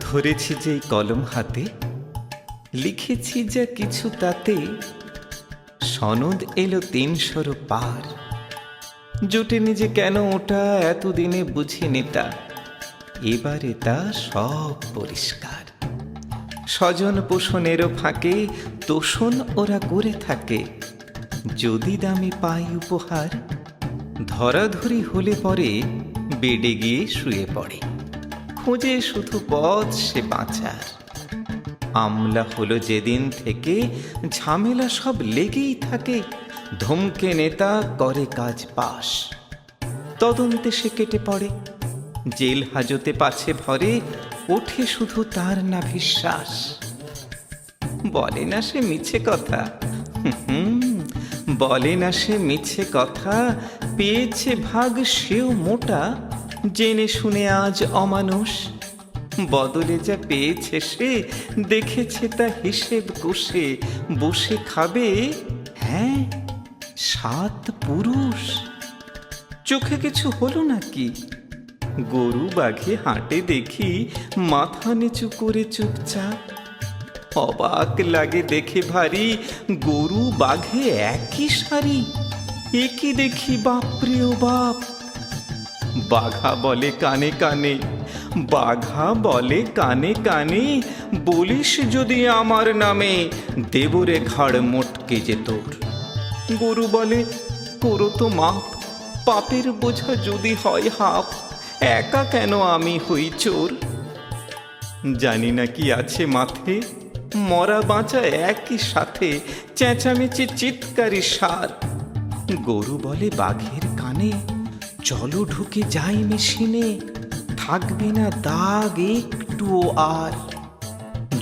ধরেছি যে কলম হাতে, লিখেছি যা কিছু তাতে। সনদ এলো তিনশোর পার। জুটেনি যে কেন ওটা এতদিনে বুঝিনি তা। এবারে তা সব পরিষ্কার। স্বজন পোষণেরও ফাঁকে, তোষণ ওরা করে থাকে। যদি দামি পাই উপহার, ধরাধরি হলে পরে বেডে গিয়ে শুয়ে পড়ে। খোঁজে শুধু পথ সে বাঁচার। আমলা হলো যেদিন থেকে ঝামেলা সব লেগেই থাকে, ধমকে নেতা করে কাজ পাশ তদন্তে সে কেটে পড়ে, জেল হাজতে পাছে ভরে, ওঠে শুধু তার না বিশ্বাস। বলে না সে মিছে কথা বলে না সে মিছে কথা, পেয়েছে ভাগ সেও মোটা জেনে শুনে আজ অমানুষ। বদলে যা পেয়েছে সে, দেখেছে তা হিসেব কষে, বসে খাবে হ্যাঁ সাত পুরুষ। চোখে কিছু হলো নাকি? গরু বাঘে হাঁটে দেখি, মাথা নিচু করে চুপচাপ। অবাক লাগে দেখে ভারী, গরু বাঘে একই সারি একই দেখি বাপরে ও বাপ? বাঘা বলে কানে কানে, বাঘা বলে কানে কানে, বলিস যদি আমার নামে দেবরে ঘাড় মোটকে যে তোর। গরু বলে, করো তো মাপ, পাপের বোঝা যদি হয় হাফ একা কেন আমি হই চোর? জানি না কি আছে মাথে মরা বাঁচা একই সাথে, চেঁচামেচি চিৎকারি সার। গরু বলে বাঘের কানে চলো ঢুকে যাই মেশিনে, থাকবে না দাগ একটুও আর।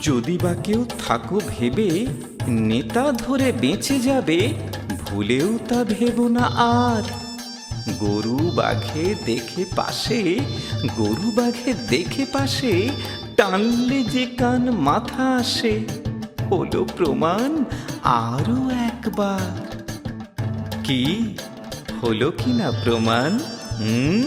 যদি বা কেউ থাকো ভেবে, নেতা ধরে বেঁচে যাবে, ভুলেও তা ভেবো না আর। গরু বাঘে দেখে পাশে, গরু বাঘে দেখে পাশে, টানলে যে কান মাথা আসে, হলো প্রমাণ আরও একবার। কি? হলো কিনা প্রমাণ? হুম?